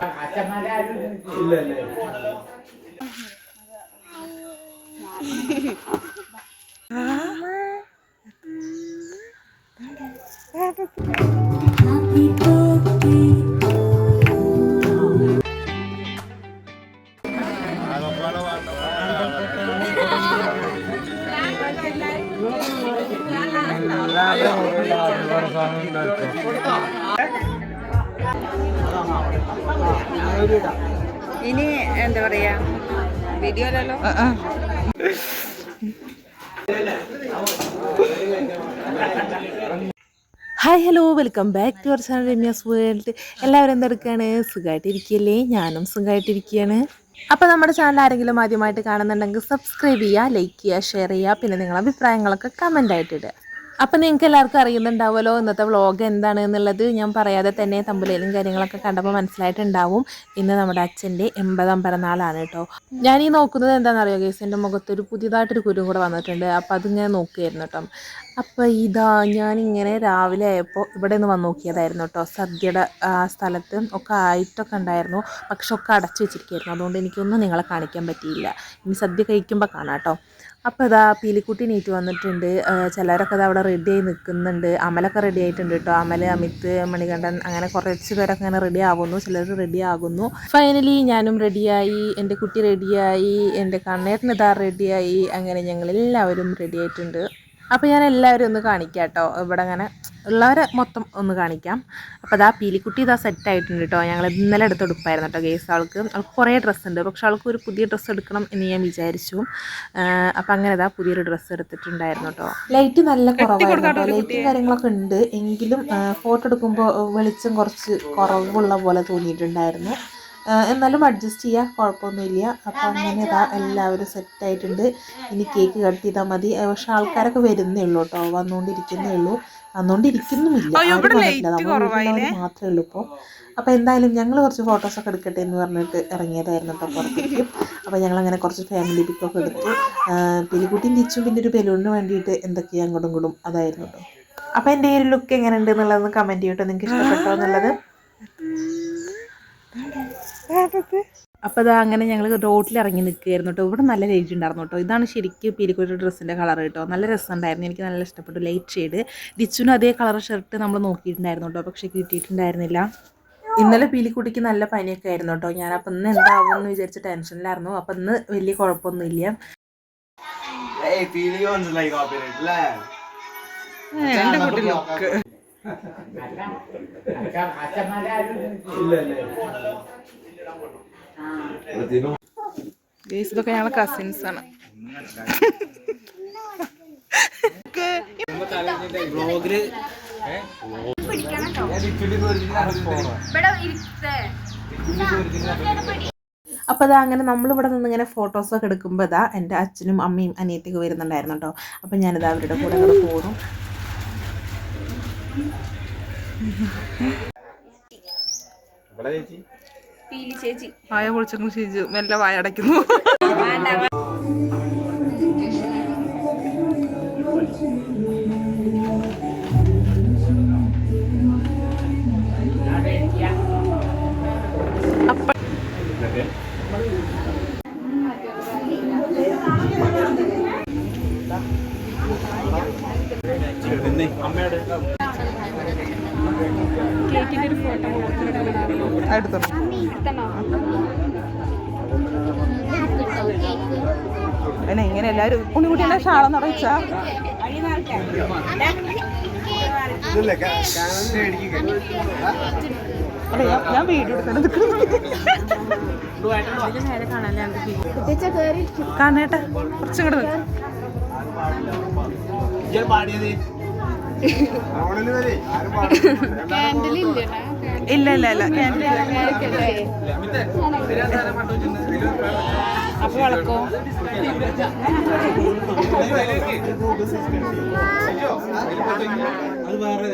Gracias. ഇനി എന്താ പറയാ? വീഡിയോയിലല്ലോ hi hello welcome back to our channel Ramya's world എല്ലാവരും എന്തെടുക്കുകയാണ് സുഖമായിട്ടിരിക്കുകയല്ലേ ഞാനും സുഖമായിട്ടിരിക്കുകയാണ് അപ്പോൾ നമ്മുടെ ചാനൽ ആരെങ്കിലും ആദ്യമായിട്ട് കാണുന്നുണ്ടെങ്കിൽ സബ്സ്ക്രൈബ് ചെയ്യുക ലൈക്ക് ചെയ്യുക ഷെയർ ചെയ്യുക പിന്നെ നിങ്ങളുടെ അഭിപ്രായങ്ങളൊക്കെ കമന്റ് ആയിട്ട് ഇടുക. അപ്പം നിങ്ങൾക്ക് എല്ലാവർക്കും അറിയുന്നുണ്ടാവുമല്ലോ ഇന്നത്തെ വ്ളോഗ് എന്താണ് എന്നുള്ളത്. ഞാൻ പറയാതെ തന്നെ തമ്പുലേലും കാര്യങ്ങളൊക്കെ കണ്ടപ്പോൾ മനസ്സിലായിട്ടുണ്ടാവും. ഇന്ന് നമ്മുടെ അച്ഛന്റെ എൺപതാം പിറന്നാളാണ് കേട്ടോ. ഞാൻ ഈ നോക്കുന്നത് എന്താണെന്ന് അറിയോ ഗേസ് എന്റെ മുഖത്തൊരു പുതിയതായിട്ടൊരു കുരു കൂടെ വന്നിട്ടുണ്ട്. അപ്പോൾ അതിങ്ങനെ നോക്കിയായിരുന്നു കേട്ടോ. അപ്പോൾ ഇതാ ഞാനിങ്ങനെ രാവിലെ ആയപ്പോൾ ഇവിടെ നിന്ന് വന്ന് നോക്കിയതായിരുന്നു കേട്ടോ. സദ്യയുടെ സ്ഥലത്ത് ഒക്കെ ആയിട്ടൊക്കെ ഉണ്ടായിരുന്നു. പക്ഷെ ഒക്കെ അടച്ചു വെച്ചിരിക്കുകയായിരുന്നു. അതുകൊണ്ട് എനിക്കൊന്നും നിങ്ങളെ കാണിക്കാൻ പറ്റിയില്ല. ഇനി സദ്യ കഴിക്കുമ്പോൾ കാണാം കേട്ടോ. അപ്പോൾ ഇതാ പീലിക്കുട്ടി നീറ്റ് വന്നിട്ടുണ്ട്. ചിലരൊക്കെ ഇതാ അവിടെ റെഡി ആയി നിൽക്കുന്നുണ്ട് അമലൊക്കെ റെഡി ആയിട്ടുണ്ട് കേട്ടോ. അമൽ അമിത് മണികണ്ഠൻ അങ്ങനെ കുറച്ച് പേരൊക്കെ അങ്ങനെ റെഡി ആകുന്നു ചിലർ റെഡി ആകുന്നു. ഫൈനലി ഞാനും റെഡിയായി എന്റെ കുട്ടി റെഡിയായി എന്റെ കണ്ണേട്ടൻ ഇതാ റെഡിയായി അങ്ങനെ ഞങ്ങൾ എല്ലാവരും റെഡി ആയിട്ടുണ്ട്. അപ്പോൾ ഞാൻ എല്ലാവരും ഒന്ന് കാണിക്കാം കേട്ടോ. ഇവിടെ അങ്ങനെ ഉള്ളവരെ മൊത്തം ഒന്ന് കാണിക്കാം. അപ്പോൾ അതാ പീലിക്കുട്ടി ഇതാ സെറ്റ് ആയിട്ടുണ്ട് കേട്ടോ ഞങ്ങൾ ഇന്നലെ എടുത്ത് എടുപ്പായിരുന്നു കേട്ടോ ഗേസ് ആൾക്ക് അവൾക്ക് കുറേ ഡ്രസ്സ് ഉണ്ട്. പക്ഷെ അവൾക്ക് ഒരു പുതിയ ഡ്രസ്സ് എടുക്കണം എന്ന് ഞാൻ വിചാരിച്ചു. അപ്പം അങ്ങനെ ഇതാ പുതിയൊരു ഡ്രസ്സ് എടുത്തിട്ടുണ്ടായിരുന്നു കേട്ടോ ലൈറ്റ് നല്ല കുറവായിരുന്നു ലൈറ്റും കാര്യങ്ങളൊക്കെ ഉണ്ട്. എങ്കിലും ഫോട്ടോ എടുക്കുമ്പോൾ വെളിച്ചം കുറച്ച് കുറവുള്ള പോലെ തോന്നിയിട്ടുണ്ടായിരുന്നു. എന്നാലും അഡ്ജസ്റ്റ് ചെയ്യാം. കുഴപ്പമൊന്നുമില്ല. അപ്പോൾ അങ്ങനെ ഇതാ എല്ലാവരും സെറ്റായിട്ടുണ്ട് ഇനി കേക്ക് കട്ട് ചെയ്താൽ മതി. പക്ഷെ ആൾക്കാരൊക്കെ വരുന്നേ ഉള്ളൂ കേട്ടോ വന്നുകൊണ്ടിരിക്കുന്നേ ഉള്ളൂ. വന്നുകൊണ്ടിരിക്കുന്നുമില്ല മാത്രമേ ഉള്ളൂ ഇപ്പോൾ അപ്പോൾ എന്തായാലും ഞങ്ങൾ കുറച്ച് ഫോട്ടോസ് ഒക്കെ എടുക്കട്ടെ എന്ന് പറഞ്ഞിട്ട് ഇറങ്ങിയതായിരുന്നു കേട്ടോ പുറത്തേക്ക്. അപ്പോൾ ഞങ്ങൾ അങ്ങനെ കുറച്ച് ഫാമിലി പിക്കൊക്കെ എടുത്തു. പിലിക്കുട്ടിയും തിച്ചും പിന്നെ ഒരു ബലൂണിന് വേണ്ടിയിട്ട് എന്തൊക്കെയാണ് അങ്ങോട്ടും കൂടും അതായിരുന്നു കേട്ടോ. അപ്പോൾ എന്റെ ഈ ഒരു ലുക്ക് എങ്ങനെയുണ്ട് എന്നുള്ളതൊന്ന് കമന്റ് ചെയ്യട്ടോ നിങ്ങൾക്ക് ഇഷ്ടപ്പെട്ടോ എന്നുള്ളത്? അപ്പോൾ അത് അങ്ങനെ ഞങ്ങൾ റോട്ടിൽ ഇറങ്ങി നിൽക്കുകയായിരുന്നു കേട്ടോ ഇവിടെ നല്ല ലൈറ്റ് ഉണ്ടായിരുന്നു കേട്ടോ ഇതാണ് ശരിക്കും പീലിക്കുട്ടി ഡ്രസ്സിന്റെ കളർ കേട്ടോ നല്ല രസമുണ്ടായിരുന്നു എനിക്ക് നല്ല ഇഷ്ടപ്പെട്ടു ലൈറ്റ് ഷെയ്ഡ് ദിച്ചുനും അതേ കളർ ഷർട്ട് നമ്മൾ നോക്കിയിട്ടുണ്ടായിരുന്നു കേട്ടോ പക്ഷേ കിട്ടിയിട്ടുണ്ടായിരുന്നില്ല ഇന്നലെ പീലിക്കുട്ടിക്ക് നല്ല പനിയൊക്കെ ആയിരുന്നു കേട്ടോ ഞാൻ അപ്പം ഇന്ന് എന്താവും എന്ന് വിചാരിച്ച് ടെൻഷനിലായിരുന്നു അപ്പം ഇന്ന് വലിയ കുഴപ്പമൊന്നുമില്ല. എന്റെ കുട്ടി ലുക്ക് ഗേസ് ഇതൊക്കെ ഞങ്ങളെ കസിൻസ് ആണ്. അപ്പോൾ അതാ അങ്ങനെ നമ്മളിവിടെ നിന്ന് ഇങ്ങനെ ഫോട്ടോസൊക്കെ എടുക്കുമ്പോൾ ഇതാ എന്റെ അച്ഛനും അമ്മയും അനിയത്തിയൊക്കെ വരുന്നുണ്ടായിരുന്നു കേട്ടോ. അപ്പോൾ ഞാനിതാ അവരുടെ കൂടെ ചേച്ചി. വായ പൊളിച്ചങ്ങ് ചേച്ചി മെല്ലെ വായ അടയ്ക്കുന്നു. ഉണ്ണിക്കുട്ടിയുടെ ഷാളം നിറച്ച ഞാൻ- വീഡിയോ കാണേട്ടെ കുറച്ചും കൂടെ. ഇല്ല ഇല്ല ഇല്ല. ക്യാൻഡിൽ അപ്പൊ വളക്കോ അത് വേറെ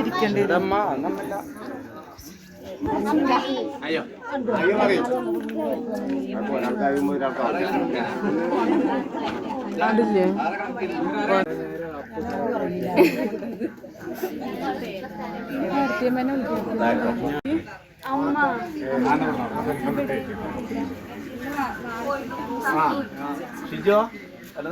ഇരിക്കണ്ടേ അയ്യോ. അയ്യോ പറയും ഒരാൾക്കാരും അതില്ലേ ഷിജോ അല്ല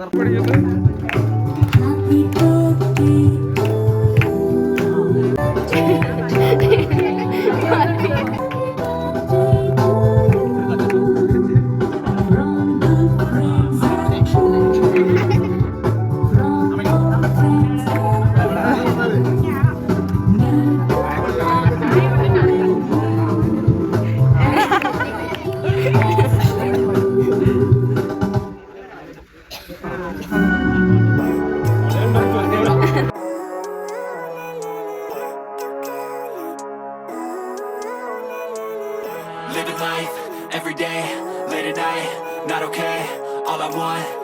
Living life every day, late at night, not okay. All I want,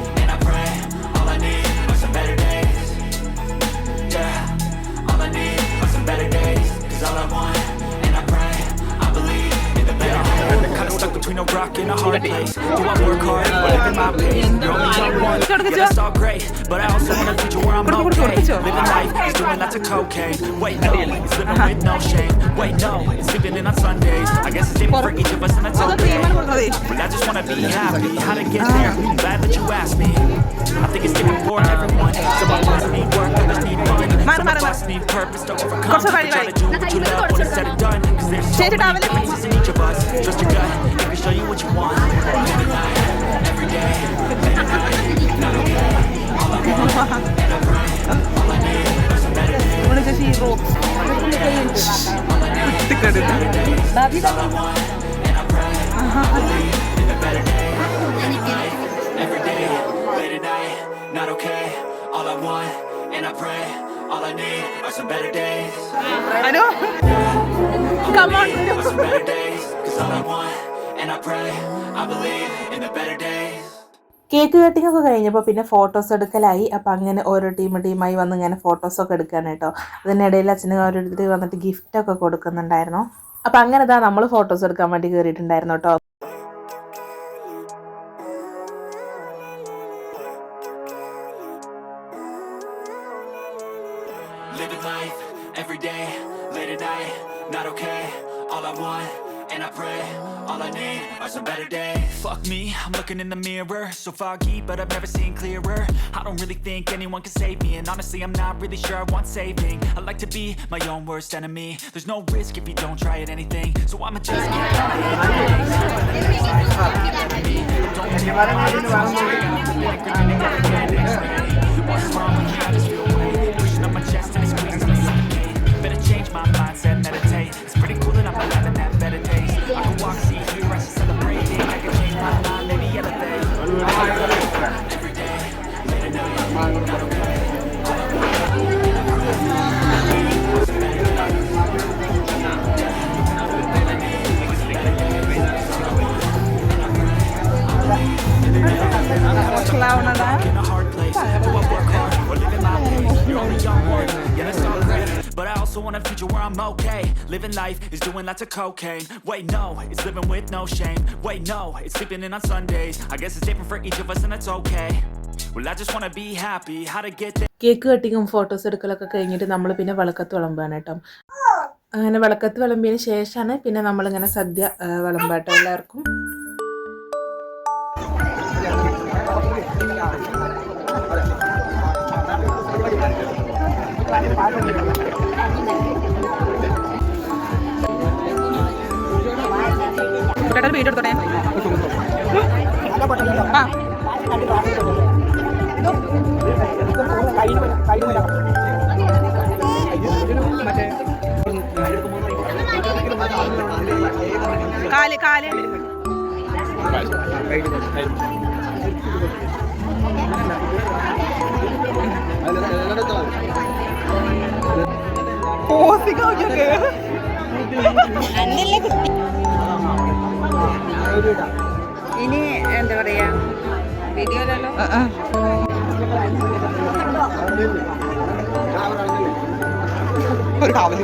between a rock and a hard place. Do I work hard or live in my pace? You're only young one, yeah, that's all great. But I also want a future where I'm okay. Living life is doing lots of cocaine. Wait, no, it's living with no shame. Wait, no, it's sleeping in on Sundays. I guess it's different for each of us, and that's okay. But I just wanna be happy. How to get there? I'm glad that you asked me. I think it's different for everyone. Some of Us need purpose to overcome. What വഴി trying to do what you love said and done. Cause there's so many differences in each of us. Trust your gut, it can show you what you want. Every night, every day. at night, not okay. All I want, and I pray. All I need some better days. ചേച്ചി ഈ rock Cause all I want, and I pray. I believe in the better better days. Cake cutting ഒക്കെ കഴിഞ്ഞപ്പോൾ പിന്നെ photos എടുക്കലായി. അപ്പം അങ്ങനെ ഓരോ team ടീമായി വന്ന് ഇങ്ങനെ ഫോട്ടോസൊക്കെ എടുക്കാൻ കേട്ടോ. അതിനിടയിൽ അച്ഛനും ഓരോരുത്തർ വന്നിട്ട് ഗിഫ്റ്റൊക്കെ കൊടുക്കുന്നുണ്ടായിരുന്നു. അപ്പം അങ്ങനെ ഇതാ നമ്മൾ ഫോട്ടോസ് എടുക്കാൻ വേണ്ടി കയറിയിട്ടുണ്ടായിരുന്നു കേട്ടോ. So foggy, but I've never seen clearer. I don't really think anyone can save me, and honestly, I'm not really sure I want saving. I like to be my own worst enemy. There's no risk if you don't try at anything, so I'ma just keep me. Better change my mindset, meditate. I'm okay. Living life is doing lots of cocaine. Wait, no, it's living with no shame. Wait, no, it's sleeping in on Sundays. I guess it's different for each of us, and it's okay. Well, I just want to be happy. How to get there? Cake കട്ടിങ്ങും photos എടുക്കലൊക്കെ കഴിഞ്ഞിട്ട് നമ്മൾ പിന്നെ വിളക്കത്ത് വിളമ്പാണ് കേട്ടോ അങ്ങനെ വിളക്കത്ത് വിളമ്പിയതിന് ശേഷമാണ് പിന്നെ നമ്മളിങ്ങനെ സദ്യ വിളമ്പാട്ടോ എല്ലാവർക്കും കുട്ടിയുടെ വീട് എടുത്തോട്ടെ? ആ. കാൽ കാൽ. പോസിക്ക് വീഡിയോയിലല്ലോ ഒരു കാവൽ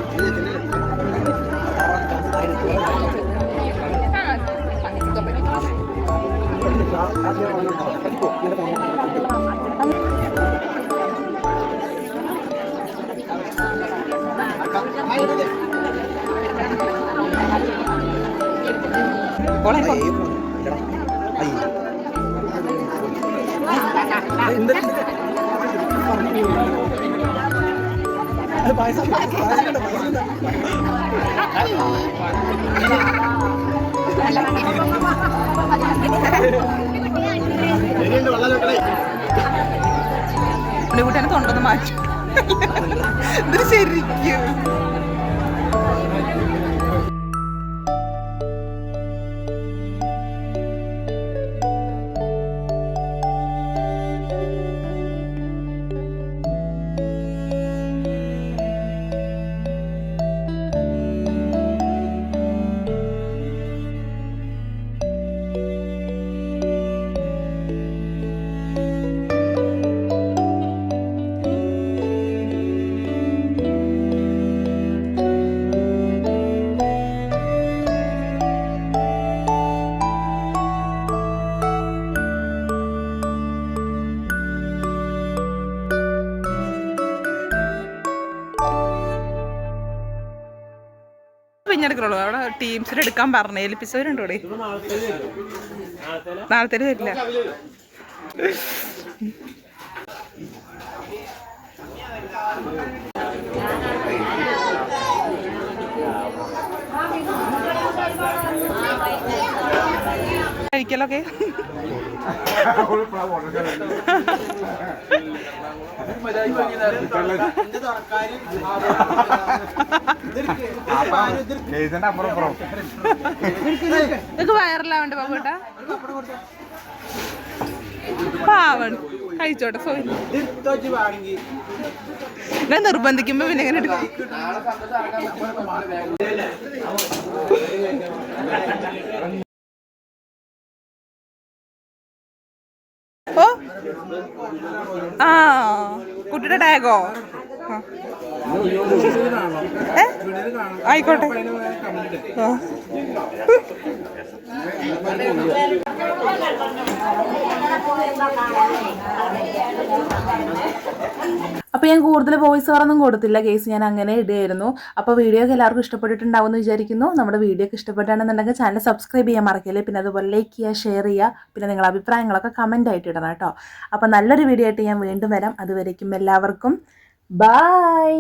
ഉണ്ണിക്കുട്ടനെ തൊണ്ടൊന്ന് മാറ്റി. ഇത് ശരിക്കും. പിഞ്ഞെടുക്കണുള്ളൂ അവിടെ ടീംസിൽ എടുക്കാൻ പറഞ്ഞ ഏൽപ്പിച്ചവരുണ്ട് ഇവിടെ നാളത്തെ വരില്ല. കഴിക്കലൊക്കെ ഇതൊക്കെ വയറിലാവണ്ട് ബാബുട്ടാ പാവണ് കഴിച്ചോട്ടെ സോറി ഞാൻ നിർബന്ധിക്കുമ്പോ പിന്നെ എങ്ങനെ എടുക്കും. ആ കുട്ടിയുടെ ടാഗോ? ആയിക്കോട്ടെ ആ. അപ്പോൾ ഞാൻ കൂടുതൽ വോയിസ് ഓവറൊന്നും കൊടുത്തില്ല. കേസ് ഞാൻ അങ്ങനെ ഇടുകയായിരുന്നു. അപ്പോൾ വീഡിയോ ഒക്കെ എല്ലാവർക്കും ഇഷ്ടപ്പെട്ടിട്ടുണ്ടാവും എന്ന് വിചാരിക്കുന്നു. നമ്മുടെ വീഡിയോ ഒക്കെ ഇഷ്ടപ്പെട്ടാണെന്നുണ്ടെങ്കിൽ ചാനൽ സബ്സ്ക്രൈബ് ചെയ്യാൻ മറക്കല്ലേ? പിന്നെ അതുപോലെ ലൈക്ക് ചെയ്യുക ഷെയർ ചെയ്യുക പിന്നെ നിങ്ങളുടെ അഭിപ്രായങ്ങളൊക്കെ കമന്റ് ആയിട്ട് ഇടണം കേട്ടോ. അപ്പോൾ നല്ലൊരു വീഡിയോ ആയിട്ട് ഞാൻ വീണ്ടും വരാം. അതുവരേക്കും എല്ലാവർക്കും. ബായ്